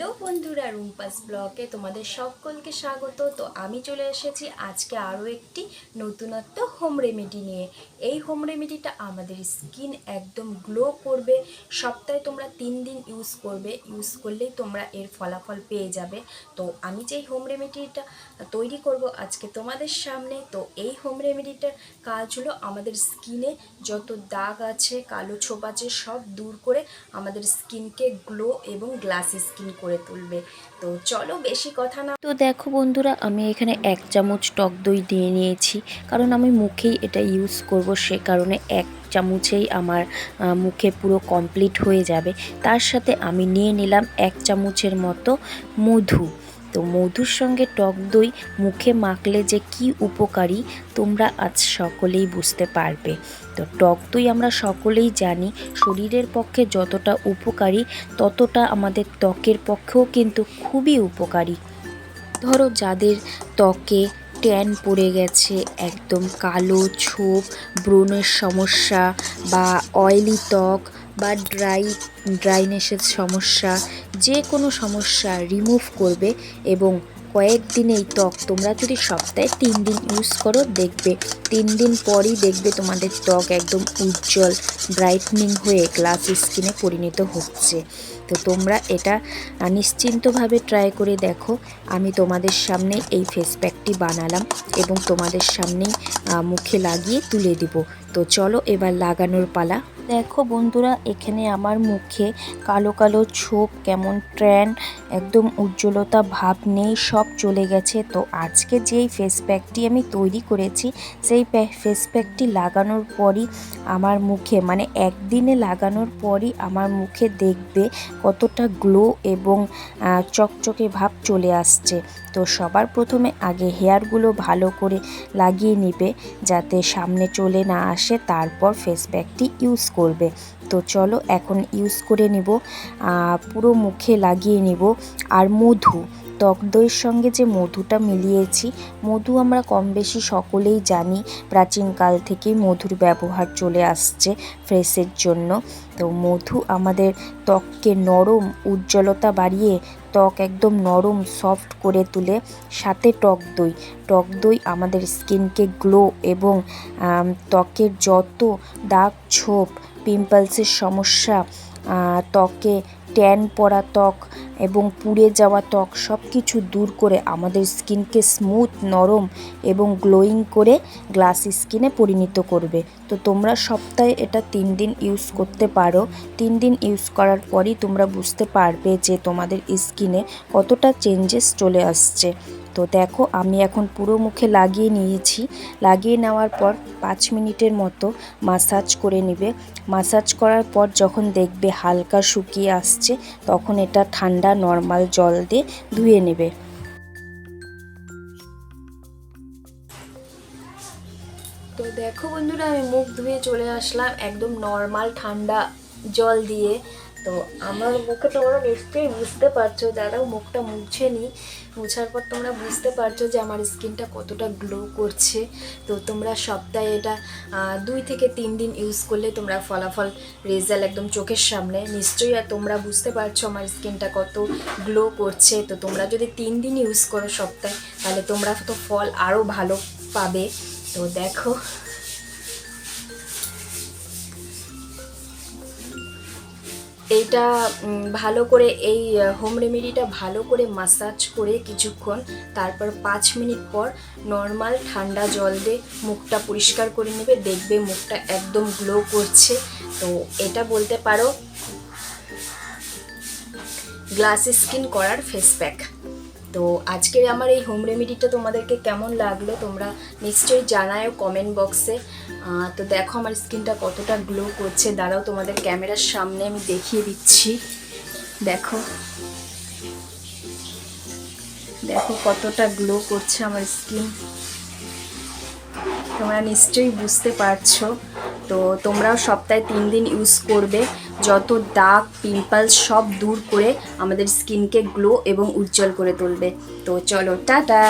Hello বন্ধুরা, রুম্পাস ব্লগে তোমাদের সকলকে স্বাগত। তো আমি চলে এসেছি আজকে আরও একটি নতুনত্ব হোম রেমেডি নিয়ে। এই হোম রেমেডিটা আমাদের স্কিন একদম গ্লো করবে, সপ্তাহে তোমরা তিন দিন ইউজ করবে। ইউজ করলেই তোমরা এর ফলাফল পেয়ে যাবে। তো আমি যেই হোম রেমেডিটা তৈরি করব আজকে তোমাদের সামনে, তো এই হোম রেমেডিটার কাজ হলো আমাদের স্কিনে যত দাগ আছে, কালো ছোপ আছে, সব দূর করে আমাদের স্কিনকে গ্লো এবং গ্লাসি স্কিন করে তুলবে। তো চলো বেশি কথা না তো দেখো বন্ধুরা, আমি এখানে এক চামচ টক দই দিয়ে নিয়েছি। কারণ আমি মুখেই এটা ইউজ করব, সে কারণে এক চামচেই আমার মুখে পুরো কমপ্লিট হয়ে যাবে। তার সাথে আমি নিয়ে নিলাম এক চামচের মতো মধু। তো মধুর সঙ্গে টক দই মুখে মাখলে যে কি উপকারী তোমরা আজ সকলেই বুঝতে পারবে। তো টক দই আমরা সকলেই জানি শরীরের পক্ষে যতটা উপকারী ততটা আমাদের ত্বকের পক্ষেও কিন্তু খুবই উপকারী। ধরো যাদের ত্বকে ট্যান পড়ে গেছে, একদম কালো ছোপ, ব্রণের সমস্যা বা অয়েলি ত্বক বা ড্রাই ড্রাইনেসের সমস্যা, যে কোনো সমস্যা রিমুভ করবে এবং কয়েকদিনেই ত্বক, তোমরা যদি সপ্তাহে তিন দিন ইউজ করো, দেখবে তিন দিন পরই দেখবে তোমাদের ত্বক একদম উজ্জ্বল ব্রাইটনিং হয়ে গ্লাস স্কিনে পরিণত হচ্ছে। তো তোমরা এটা নিশ্চিন্তভাবে ট্রাই করে দেখো। আমি তোমাদের সামনে এই ফেস প্যাকটি বানালাম এবং তোমাদের সামনেই মুখে লাগিয়ে তুলে দিব। তো চলো এবার লাগানোর পালা। দেখো বন্ধুরা, এখানে আমার মুখে কালো কালো ছোপ, কেমন ট্র্যান একদম উজ্জ্বলতা ভাব নেই, সব চলে গেছে। তো আজকে যেই ফেস প্যাকটি আমি তৈরি করেছি, সেই ফেস প্যাকটি লাগানোর পরই আমার মুখে মানে একদিনে লাগানোর পরই আমার মুখে দেখবে কতটা গ্লো এবং চকচকে ভাব চলে আসছে। তো সবার প্রথমে আগে হেয়ারগুলো ভালো করে লাগিয়ে নিবে, যাতে সামনে চলে না আসে, তারপর ফেস প্যাকটি ইউজ করবে। তো চলো এখন ইউজ করে নিব পুরো মুখে লাগিয়ে নিব। আর মধু টক দইয়ের সঙ্গে যে মধুটা মিলিয়েছি, মধু আমরা কম বেশি সকলেই জানি, প্রাচীনকাল থেকেই মধুর ব্যবহার চলে আসছে ফ্রেশের জন্য। তো মধু আমাদের ত্বককে নরম উজ্জ্বলতা বাড়িয়ে ত্বক একদম নরম সফট করে তুলে সাথে টক দই টক দই আমাদের স্কিনকে গ্লো এবং ত্বকের যত দাগ ছোপ পিম্পলসের সমস্যা ত্বকে ট্যান পড়া ত্বক এবং পুড়ে যাওয়া ত্বক সব কিছু দূর করে আমাদের স্কিনকে স্মুথ, নরম এবং গ্লোয়িং করে গ্লাস স্কিনে পরিণত করবে। তো তোমরা সপ্তাহে এটা তিন দিন ইউজ করতে পারো। তিন দিন ইউজ করার পরই তোমরা বুঝতে পারবে যে তোমাদের স্কিনে কতটা চেঞ্জেস চলে আসছে। তো দেখো, আমি এখন পুরো মুখে লাগিয়ে নিয়েছি। লাগিয়ে নেওয়ার পর পাঁচ মিনিটের মতো মাসাজ করে নেবে। মাসাজ করার পর যখন দেখবে হালকা শুকিয়ে আসছে, তখন এটা ঠান্ডা নর্মাল জল দিয়ে ধুয়ে নেবে। তো দেখো বন্ধুরা, আমি মুখ ধুয়ে চলে আসলাম একদম নর্মাল ঠান্ডা জল দিয়ে। তো আমার মুখে তোমরা নিশ্চয়ই বুঝতে পারছ যারাও মুখটা মুছে নি। মুছার পর তোমরা বুঝতে পারছ যে আমার স্কিনটা কতটা গ্লো করছে। তো তোমরা সপ্তাহে এটা দুই থেকে তিন দিন ইউজ করলে তোমরা ফলাফল রেজাল্ট একদম চোখের সামনে। নিশ্চয়ই আর তোমরা বুঝতে পারছ আমার স্কিনটা কত গ্লো করছে। তো তোমরা যদি তিন দিন ইউজ করো সপ্তাহে, তাহলে তোমরা তো ফল আরও ভালো পাবে। তো দেখো। এইটা ভালো করে এই হোম রেমেডিটা ভালো করে মাসাজ করে কিছুক্ষণ, তারপর পাঁচ মিনিট পর নর্মাল ঠান্ডা জল দিয়ে মুখটা পরিষ্কার করে নেবে, দেখবে মুখটা একদম গ্লো করছে। তো এটা বলতে পারো গ্লাস স্কিন করার ফেস প্যাক তো আজকের আমার এই হোম রেমেডিটা তোমাদেরকে কেমন লাগল তোমরা নিশ্চয়ই জানায়ও কমেন্ট বক্সে তো দেখো আমার স্কিনটা কতটা গ্লো করছে। দাঁড়াও, তোমাদের ক্যামেরার সামনে আমি দেখিয়ে দিচ্ছি। দেখো। দেখো কতটা গ্লো করছে আমার স্কিন তোমরা নিশ্চয়ই বুঝতে পারছ। তো তোমরাও সপ্তাহে তিন দিন ইউজ করবে। যত দাগ পিম্পলস সব দূর করে আমাদের স্কিনকে গ্লো এবং উজ্জ্বল করে তুলবে। তো চলো, টাটা!